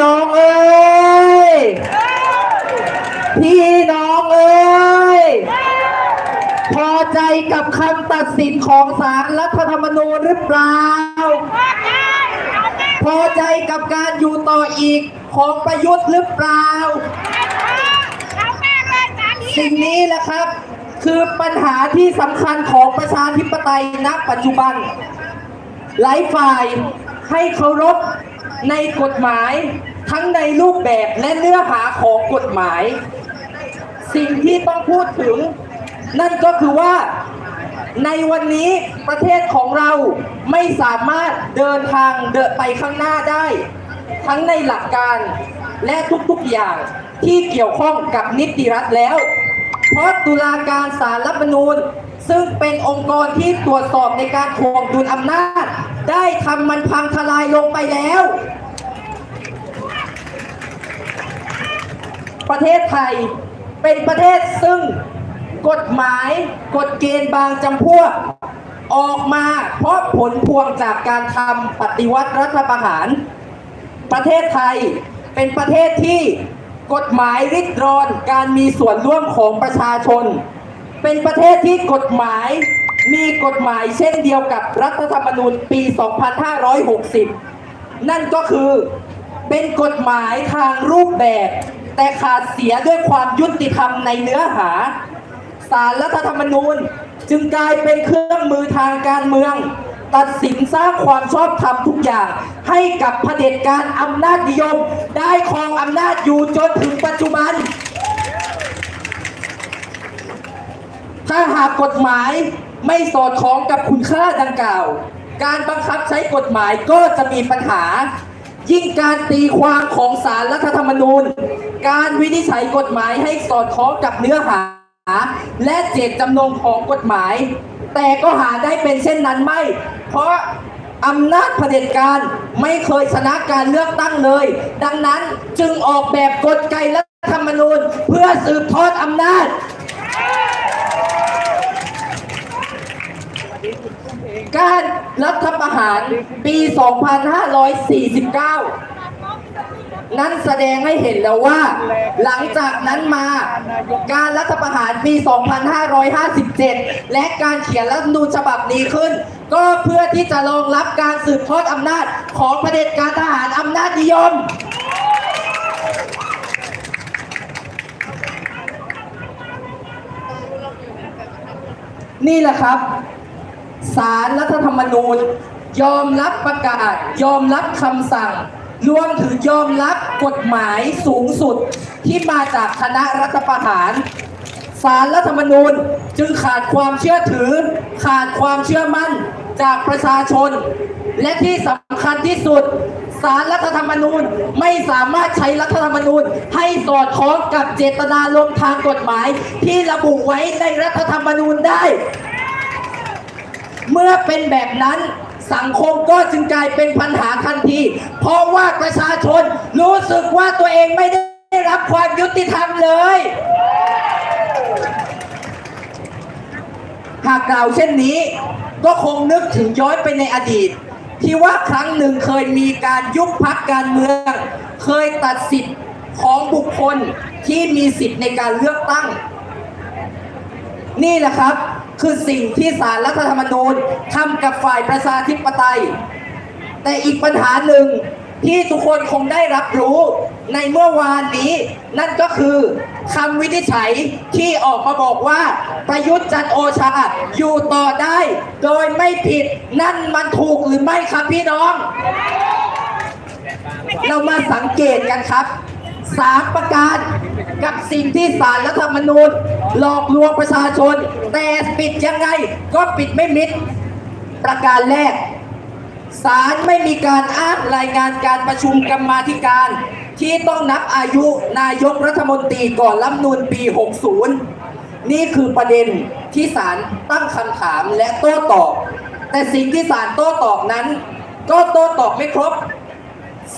น้องเอ้ย พี่น้องเอ้ย พอใจกับคำตัดสินของศาลรัฐธรรมนูญหรือเปล่า พอใจกับการอยู่ต่ออีกของประยุทธ์หรือเปล่า สิ่งนี้แหละครับ คือปัญหาที่สำคัญของประชาธิปไตยณปัจจุบัน หลายฝ่ายให้เคารพ ในกฎหมายทั้งในรูปแบบและเนื้อหาของกฎหมาย สิ่งที่ต้องพูดถึง นั่นก็คือว่าในวันนี้ประเทศของเราไม่สามารถเดินทางเดินไปข้างหน้าได้ ทั้งในหลักการและทุกๆอย่างที่เกี่ยวข้องกับนิติรัฐแล้ว เพราะตุลาการศาลรัฐมนูญ ซึ่งเป็นองค์กรที่ตรวจสอบในการทวงดุลอำนาจ ได้ทำมันพังทลายลงไปแล้ว ประเทศไทยเป็นประเทศซึ่งกฎหมายกฎเกณฑ์บางจำพวก ออกมาเพราะผลพวงจากการทำปฏิวัติรัฐประหาร ประเทศไทยเป็นประเทศที่กฎหมายริดรอนการมีส่วนร่วมของประชาชน เป็นประเทศที่กฎหมาย มีกฎหมายเช่นเดียวกับรัฐธรรมนูญปี 2560 นั่นก็คือเป็นกฎหมายทางรูปแบบ แต่ขาดเสียด้วยความยุติธรรมในเนื้อหา สารรัฐธรรมนูญจึงกลายเป็นเครื่องมือทางการเมือง ตัดสินสร้างความชอบธรรมทุกอย่าง ให้กับเผด็จการอำนาจนิยม ได้ครองอำนาจอยู่จนถึงปัจจุบัน ถ้าหากกฎหมาย ไม่สอดคล้องกับคุณค่าดังกล่าว การบังคับใช้กฎหมายก็จะมีปัญหา ยิ่งการตีความของสารรัฐธรรมนูญ การวินิจฉัยกฎหมายให้สอดคล้องกับเนื้อหา และเจตจำนงของกฎหมาย แต่ก็หาได้เป็นเช่นนั้นไม่ เพราะอำนาจเผด็จการไม่เคยชนะการเลือกตั้งเลย ดังนั้นจึงออกแบบกฎไกรัฐธรรมนูญเพื่อสืบทอดอำนาจ การรัฐประหารปี 2549 นั้นแสดงให้เห็นแล้วว่า หลังจากนั้นมาการรัฐประหารปี 2557 และการเขียนรัฐธรรมนูญฉบับนี้ขึ้น ก็เพื่อที่จะรองรับการสืบทอดอำนาจของเผด็จการทหารอำนาจนิยมนี่แหละครับ สารรัฐธรรมนูญ ยอมรับประกาศ ยอมรับคำสั่ง รวมถึงยอมรับกฎหมายสูงสุดที่มาจากคณะรัฐประหารสารรัฐธรรมนูญจึงขาดความเชื่อถือ ขาดความเชื่อมั่นจากประชาชน และที่สำคัญที่สุดสารรัฐธรรมนูญไม่สามารถใช้รัฐธรรมนูญให้สอดคล้องกับเจตนารมณ์ทางกฎหมาย ที่ระบุไว้ในรัฐธรรมนูญได้ เมื่อเป็นแบบนั้นสังคมก็จึงกลายเป็นปัญหาทันที เพราะว่าประชาชนรู้สึกว่าตัวเองไม่ได้รับความยุติธรรมเลย หากกล่าวเช่นนี้ ก็คงนึกถึงย้อนไปในอดีต ที่ว่าครั้งหนึ่งเคยมีการยุบพักการเมือง เคยตัดสิทธิ์ของบุคคลที่มีสิทธิ์ในการเลือกตั้ง นี่แหละครับ คือสิ่งที่สารรัฐธรรมนูญทำกับฝ่ายประชาธิปไตย แต่อีกปัญหาหนึ่งที่ทุกคนคงได้รับรู้ในเมื่อวานนี้ นั่นก็คือคำวินิจฉัยที่ออกมาบอกว่า ประยุทธ์จันโอชาอยู่ต่อได้ โดยไม่ผิดนั่นมันถูกหรือไม่ครับพี่น้อง เรามาสังเกตกันครับ สามประการกับสิ่งที่สารรัฐธรรมนูญ หลอกลวงประชาชน แต่ปิดยังไงก็ปิดไม่มิด ประการแรกศาลไม่มีการอ้างรายงานการประชุมกรรมาธิการ ที่ต้องนับอายุนายกรัฐมนตรีก่อนรัฐนูญปี 60 นี่คือประเด็นที่ศาลตั้งคำถามและโต้ตอบ แต่สิ่งที่ศาลโต้ตอบนั้น ก็โต้ตอบไม่ครบ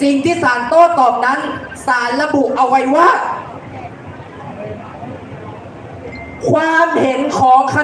สิ่งที่ศาลโต้ตอบนั้นศาลระบุเอาไว้ว่า ความเห็นของคณะ